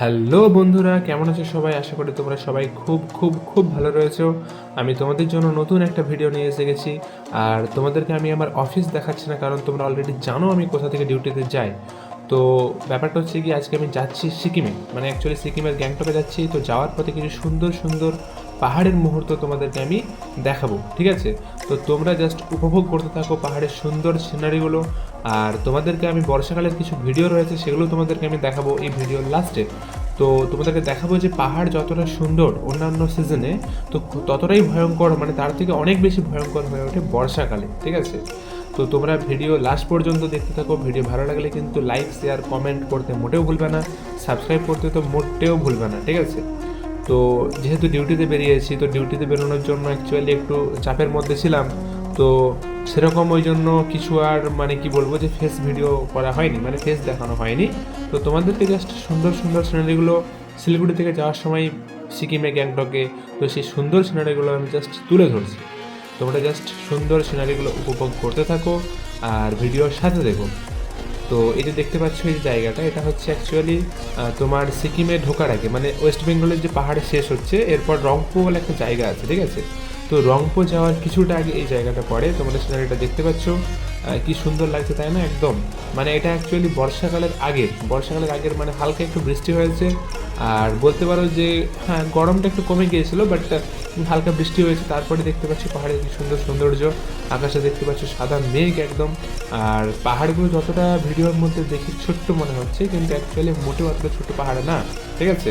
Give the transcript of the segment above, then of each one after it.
Hello বন্ধুরা, কেমন আছো সবাই? আশা করি তোমরা সবাই খুব খুব খুব ভালো রয়েছো। আমি তোমাদের জন্য নতুন একটা ভিডিও নিয়ে এসে গেছি। আর তোমাদেরকে আমি আমার অফিস দেখাচ্ছি না, কারণ তোমরা অলরেডি জানো আমি কোথা থেকে ডিউটিতে যাই। তো ব্যাপারটা হচ্ছে কি, আজকে আমি যাচ্ছি সিকিমে। মানে অ্যাকচুয়ালি সিকিমের গ্যাংটকে যাচ্ছি, তো যাওয়ার পথে কিছু সুন্দর সুন্দর পাহাড়ের মুহূর্ত তোমাদেরকে আমি দেখাবো, ঠিক আছে? তো তোমরা জাস্ট উপভোগ করতে থাকো পাহাড়ের সুন্দর সিনারিগুলো আর তোমাদেরকে আমি বর্ষাকালের কিছু ভিডিও রয়েছে, সেগুলো তোমাদেরকে আমি দেখাবো এই ভিডিওর লাস্টে তো তোমাদেরকে দেখাবো যে পাহাড় যতটা সুন্দর অন্যান্য সিজনে তো ততটাই ভয়ঙ্কর মানে তার থেকে অনেক বেশি ভয়ঙ্কর হয়ে ওঠে বর্ষাকালে, ঠিক আছে? তো তোমরা ভিডিও লাস্ট পর্যন্ত দেখতে থাকো। ভিডিও ভালো লাগলে কিন্তু লাইক শেয়ার কমেন্ট করতে মোটেও ভুলবে না। সাবস্ক্রাইব করতে তো মোটেও ভুলবে না, ঠিক আছে? তো যেহেতু ডিউটিতে বেরিয়েছি, তো ডিউটিতে বেরোনোর জন্য অ্যাকচুয়ালি একটু চাপের মধ্যে ছিলাম। তো সেরকম ওই জন্য কিছু আর মানে কি বলব যে ফেস ভিডিও করা হয়নি মানে ফেস দেখানো হয়নি। তো তোমাদেরকে জাস্ট সুন্দর সুন্দর সিনারিগুলো শিলিগুড়ি থেকে যাওয়ার সময় সিকিমে, গ্যাংটকে, তো সেই সুন্দর সিনারিগুলো আমি জাস্ট তুলে ধরছি। তোমরা জাস্ট সুন্দর সিনারিগুলো উপভোগ করতে থাকো আর ভিডিওর সাথে দেখো। তো এই যে দেখতে পাচ্ছ এই জায়গাটা, এটা হচ্ছে অ্যাকচুয়ালি তোমার সিকিমে ঢোকার আগে মানে ওয়েস্ট বেঙ্গলের যে পাহাড়ে শেষ হচ্ছে, এরপর রংপো বলে একটা জায়গা আছে, ঠিক আছে? তো রংপো যাওয়ার কিছুটা আগে এই জায়গাটা পড়ে। তোমরা সিনারিটা দেখতে পাচ্ছ। কি সুন্দর লাগছে তাই না? একদম। মানে এটা অ্যাকচুয়ালি বর্ষাকালের আগে। বর্ষাকালের আগের মানে হালকা একটু বৃষ্টি হয়েছে। আর বলতে পারো যে হ্যাঁ গরমটা একটু কমে গিয়েছিল বাট হালকা বৃষ্টি হয়েছে। তারপরে দেখতে পাচ্ছি পাহাড়ের কি সুন্দর সৌন্দর্য। আকাশে দেখতে পাচ্ছ সাদা মেঘ একদম। আর পাহাড়গুলো যতটা ভিডিওর মধ্যে দেখি, ছোট্ট মনে হচ্ছে, কিন্তু অ্যাকচুয়ালি মোটেও অতটা ছোট পাহাড় না। ঠিক আছে?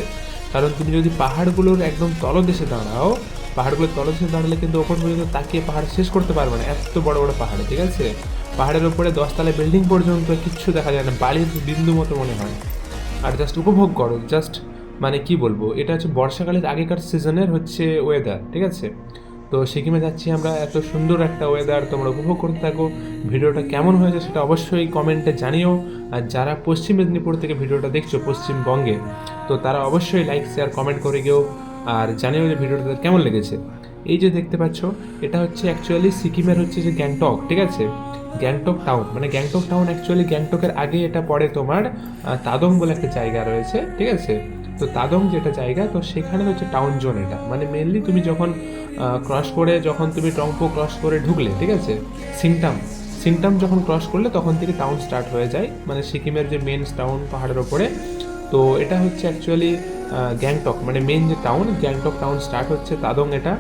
কারণ তুমি যদি পাহাড়গুলোর একদম তলদেশে দাঁড়াও পাহাড়গুলোর তলদেশে দাঁড়ালে কিন্তু ওপর পর্যন্ত তাকিয়ে পাহাড় শেষ করতে পারবে না। এত বড় বড় পাহাড়ে, ঠিক আছে? পাহাড়ের উপরে দশতলা বিল্ডিং পর্যন্ত কিচ্ছু দেখা যায় না, বালির বিন্দু মতো মনে হয়। আর জাস্ট উপভোগ করো জাস্ট মানে কি বলব, এটা হচ্ছে বর্ষাকালের আগেকার সিজনের হচ্ছে ওয়েদার ঠিক আছে? তো সিকিমে যাচ্ছি আমরা, এত সুন্দর একটা ওয়েদার তোমরা উপভোগ করতে থাকো। ভিডিওটা কেমন হয়েছে সেটা অবশ্যই কমেন্টে জানিও। আর যারা পশ্চিম মেদিনীপুর থেকে ভিডিওটা দেখছ, পশ্চিমবঙ্গে, তো তারা অবশ্যই লাইক শেয়ার কমেন্ট করে গেও আর জানিও যে ভিডিওটা কেমন লেগেছে। এই যে দেখতে পাচ্ছ, এটা হচ্ছে অ্যাকচুয়ালি সিকিমের হচ্ছে যে গ্যাংটক, ঠিক আছে? গ্যাংটক টাউন মানে গ্যাংটক টাউন অ্যাকচুয়ালি গ্যাংটকের আগে এটা পড়ে তোমার তাদং বলে একটা জায়গা রয়েছে, ঠিক আছে? তো তাদং যেটা জায়গা, তো সেখানে হচ্ছে টাউন জোন এটা। মানে মেনলি তুমি যখন ক্রস করে যখন তুমি টংপো ক্রস করে ঢুকলে, ঠিক আছে? সিংটাম সিংটাম যখন ক্রস করলে তখন থেকে টাউন স্টার্ট হয়ে যায় মানে সিকিমের যে মেন টাউন পাহাড়ের ওপরে। তো এটা হচ্ছে অ্যাকচুয়ালি গ্যাংটক মানে মেন যে টাউন গ্যাংটক টাউন স্টার্ট হচ্ছে তাদং এটা।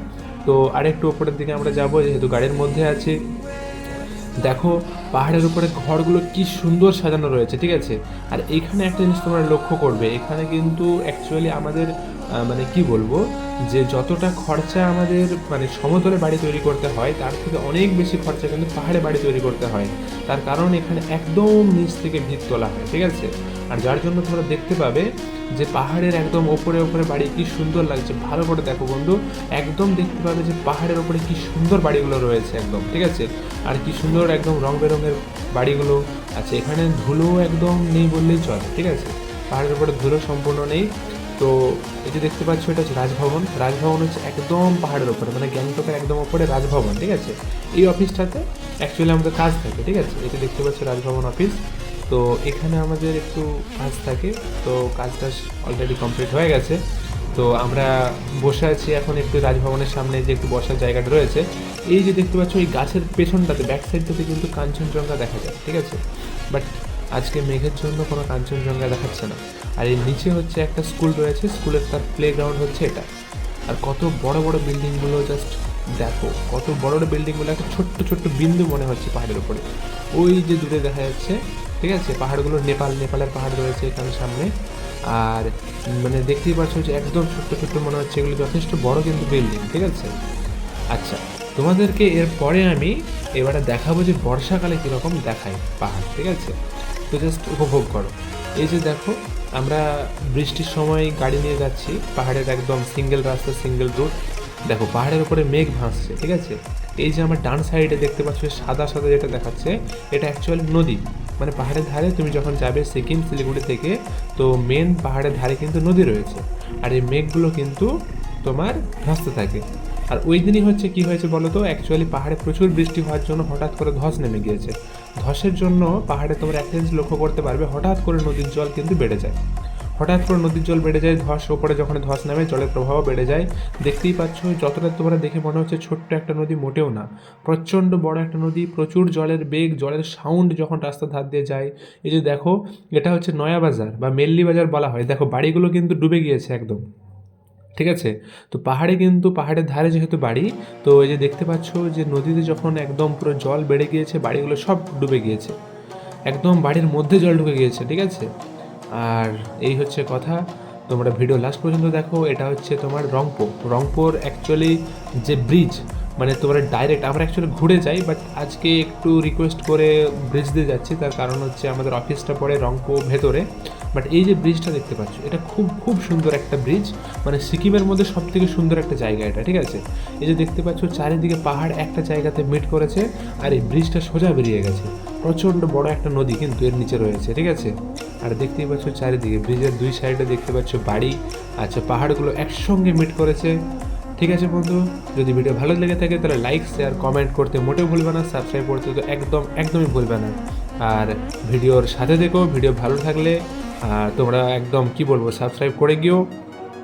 তো আরেকটু ওপরের দিকে আমরা যাব, যেহেতু গাড়ির মধ্যে আছি। দেখো, পাহাড়ের উপরে ঘরগুলো কি সুন্দর সাজানো রয়েছে, ঠিক আছে? আর এখানে একটা জিনিস তোমরা লক্ষ্য করবে, এখানে কিন্তু অ্যাকচুয়ালি আমাদের মানে কি বলব, যে যতটা খরচা আমাদের মানে সমতলে বাড়ি তৈরি করতে হয়, তার থেকে অনেক বেশি খরচা কিন্তু পাহাড়ে বাড়ি তৈরি করতে হয়। তার কারণ এখানে একদম নিচ থেকে ভিত তোলা হয়, ঠিক আছে? আর যার জন্য তোমরা দেখতে পাবে যে পাহাড়ের একদম ওপরে ওপরে বাড়ি কি সুন্দর লাগছে। ভালো করে দেখো বন্ধু, একদম দেখতে পাবে যে পাহাড়ের ওপরে কি সুন্দর বাড়িগুলো রয়েছে একদম, ঠিক আছে? আর কি সুন্দর একদম রং বেরঙের বাড়িগুলো আছে। এখানে ধুলো একদম নেই বললেই চলে, ঠিক আছে? পাহাড়ের উপরে ধুলো সম্পূর্ণ নেই। তো এই যে দেখতে পাচ্ছ, এটা হচ্ছে রাজভবন। রাজভবন হচ্ছে একদম পাহাড়ের ওপরে মানে গ্যাংটকের একদম ওপরে রাজভবন, ঠিক আছে? এই অফিসটাতে অ্যাকচুয়ালি আমাদের কাজ থাকে, ঠিক আছে? এটা দেখতে পাচ্ছ রাজভবন অফিস। তো এখানে আমাদের একটু কাজ থাকে, তো কাজটা অলরেডি কমপ্লিট হয়ে গেছে। তো আমরা বসে আছি এখন একটু রাজভবনের সামনে, যে একটু বসার জায়গাটা রয়েছে। এই যে দেখতে পাচ্ছ, এই গাছের পেছনটাতে ব্যাক সাইডটাতে কিন্তু কাঞ্চনজঙ্ঘা দেখা যায়, ঠিক আছে? বাট আজকে মেঘের জন্য কোনো কাঞ্চনজঙ্ঘা দেখাচ্ছে না। আর এর নিচে হচ্ছে একটা স্কুল রয়েছে, স্কুলের তার প্লে গ্রাউন্ড হচ্ছে এটা। আর কত বড় বড় বিল্ডিংগুলো জাস্ট দেখো, কত বড় বড় বিল্ডিংগুলো, একটা ছোট্ট ছোট্ট বিন্দু মনে হচ্ছে পাহাড়ের উপরে। ওই যে দূরে দেখা যাচ্ছে, ঠিক আছে? পাহাড়গুলো নেপাল, নেপালের পাহাড় রয়েছে এখানে সামনে। আর মানে দেখতেই পাচ্ছ যে একদম ছোট্ট ছোট্ট মনে হচ্ছে এগুলো যথেষ্ট বড় কিন্তু বিল্ডিং, ঠিক আছে? আচ্ছা তোমাদেরকে এরপরে আমি এবারে দেখাবো যে বর্ষাকালে কীরকম দেখায় পাহাড়, ঠিক আছে? তো জাস্ট উপভোগ করো। এই যে দেখো আমরা বৃষ্টির সময় গাড়ি নিয়ে যাচ্ছি, পাহাড়ের একদম সিঙ্গেল রাস্তা সিঙ্গেল রুট দেখো, পাহাড়ের উপরে মেঘ ভাসছে, ঠিক আছে? এই যে আমার ডান সাইডে দেখতে পাচ্ছ, সাদা সাদা যেটা দেখাচ্ছে, এটা অ্যাকচুয়ালি নদী। মানে পাহাড়ের ধারে তুমি যখন যাবে সিকিম, শিলিগুড়ি থেকে, তো মেন পাহাড়ের ধারে কিন্তু নদী রয়েছে। আর এই মেঘগুলো কিন্তু তোমার ভাসতে থাকে। আর ওই দিনই হচ্ছে কি হয়েছে বলো তো? অ্যাকচুয়ালি পাহাড়ে প্রচুর বৃষ্টি হওয়ার জন্য হঠাৎ করে ধস নেমে গিয়েছে। ধসের জন্য পাহাড়ে তোমরা একটা লক্ষ্য করতে পারবে, হঠাৎ করে নদীর জল কিন্তু বেড়ে যায়। হঠাৎ করে নদীর জল বেড়ে যায়, ধস, ওপরে যখন ধস নামে জলের প্রবাহ বেড়ে যায়, দেখতেই পাচ্ছ যতটা তোমরা দেখে মনে হচ্ছে ছোট্ট একটা নদী মোটেও না। প্রচণ্ড বড় একটা নদী, প্রচুর জলের বেগ, জলের সাউন্ড যখন রাস্তার ধার দিয়ে যায়, এই যে দেখো, এটা হচ্ছে নয়া বাজার বা মেল্লি বাজার বলা হয়। দেখো, বাড়িগুলো কিন্তু ডুবে গিয়েছে একদম। ঠিক আছে? তো পাহাড়ে কিন্তু, পাহাড়ের ধারে যেহেতু বাড়ি, তো এই যে দেখতে পাচ্ছ যে নদীতে যখন একদম পুরো জল বেড়ে গিয়েছে, বাড়িগুলো সব ডুবে গিয়েছে। একদম বাড়ির মধ্যে জল ঢুকে গিয়েছে, ঠিক আছে? আর এই হচ্ছে কথা। তোমরা ভিডিও লাস্ট পর্যন্ত দেখো, এটা হচ্ছে তোমার রংপুর। রংপুর অ্যাকচুয়ালি যে ব্রিজ মানে তোমরা ডাইরেক্ট আমরা অ্যাকচুয়ালি ঘুরে যাই বাট আজকে একটু রিকোয়েস্ট করে ব্রিজ দিয়ে যাচ্ছি। তার কারণ হচ্ছে আমাদের অফিসটা পড়ে রংপুর ভেতরে। বাট এই যে ব্রিজটা দেখতে পাচ্ছ, এটা খুব খুব সুন্দর একটা ব্রিজ মানে সিকিমের মধ্যে সব থেকে সুন্দর একটা জায়গা এটা, ঠিক আছে? এই যে দেখতে পাচ্ছ, চারিদিকে পাহাড় একটা জায়গাতে মিট করেছে আর এই ব্রিজটা সোজা বেরিয়ে গেছে। প্রচণ্ড বড় একটা নদী কিন্তু এর নিচে রয়েছে, ঠিক আছে? আর দেখতেই পাচ্ছ চারিদিকে ব্রিজের দুই সাইডে দেখতে পাচ্ছ বাড়ি আচ্ছা পাহাড়গুলো একসঙ্গে মিট করেছে। ঠিক আছে বন্ধু? যদি ভিডিও ভালো লেগে থাকে তাহলে লাইক শেয়ার কমেন্ট করতে মোটেও ভুলবে না সাবস্ক্রাইব করতে তো একদম, একদমই ভুলবে না। আর ভিডিওর সাথে দেখো ভিডিও ভালো থাকলে আর তোমরা একদম কি বলব সাবস্ক্রাইব করে গিয়েও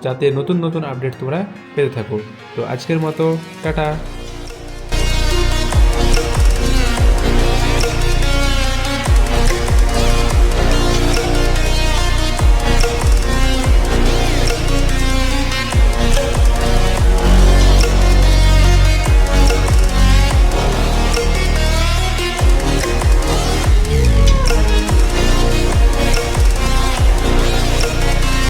যাতে নতুন নতুন আপডেট তোমরা পেতে থাকো। তো আজকের মতো, টাটা।